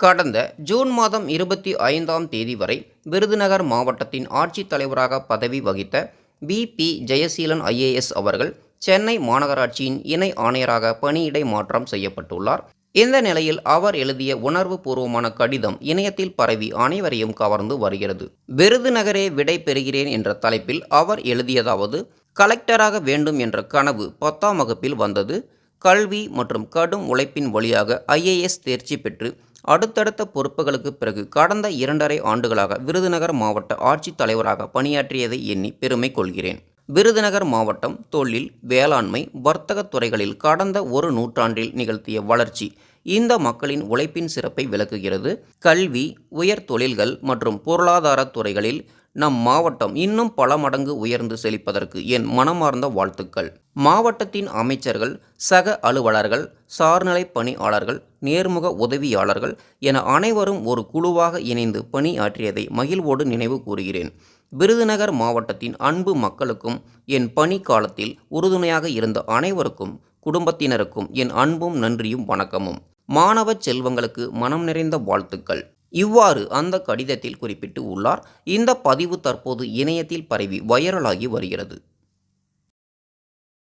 கடந்த ஜூன் மாதம் இருபத்தி ஐந்தாம் தேதி வரை விருதுநகர் மாவட்டத்தின் ஆட்சித் தலைவராக பதவி வகித்த பி. பி. ஜெயசீலன் ஐஏஎஸ் அவர்கள் சென்னை மாநகராட்சியின் இணை ஆணையராக பணியிடை மாற்றம் செய்யப்பட்டுள்ளார். இந்த நிலையில் அவர் எழுதிய உணர்வு பூர்வமான கடிதம் இணையத்தில் பரவி அனைவரையும் கவர்ந்து வருகிறது. விருதுநகரே விடை பெறுகிறேன் என்ற தலைப்பில் அவர் எழுதியதாவது கலெக்டராக வேண்டும் என்ற கனவு பத்தாம் வகுப்பில் வந்தது. கல்வி மற்றும் கடும் உழைப்பின் வழியாக ஐஏஎஸ் தேர்ச்சி பெற்று அடுத்தடுத்த பொறுப்புகளுக்கு பிறகு கடந்த இரண்டரை ஆண்டுகளாக விருதுநகர் மாவட்ட ஆட்சித் தலைவராக பணியாற்றியதை எண்ணி பெருமை கொள்கிறேன். விருதுநகர் மாவட்டம் தொழில் வேளாண்மை வர்த்தகத் துறைகளில் கடந்த ஒரு நூற்றாண்டில் நிகழ்த்திய வளர்ச்சி இந்த மக்களின் உழைப்பின் சிறப்பை விளக்குகிறது. கல்வி உயர் தொழில்கள் மற்றும் பொருளாதாரத் துறைகளில் நம் மாவட்டம் இன்னும் பல மடங்கு உயர்ந்து செழிப்பதற்கு என் மனமார்ந்த வாழ்த்துக்கள். மாவட்டத்தின் அமைச்சர்கள் சக அலுவலர்கள் சார்நிலை பணியாளர்கள் நேர்முக உதவியாளர்கள் என அனைவரும் ஒரு குழுவாக இணைந்து பணியாற்றியதை மகிழ்வோடு நினைவு கூறுகிறேன். விருதுநகர் மாவட்டத்தின் அன்பு மக்களுக்கும் என் பணி காலத்தில் உறுதுணையாக இருந்த அனைவருக்கும் குடும்பத்தினருக்கும் என் அன்பும் நன்றியும் வணக்கமும். மாணவ செல்வங்களுக்கு மனம் நிறைந்த வாழ்த்துக்கள். இவ்வாறு அந்த கடிதத்தில் குறிப்பிட்டு உள்ளார். இந்த பதிவு தற்போது இணையத்தில் பரவி வைரலாகி வருகிறது.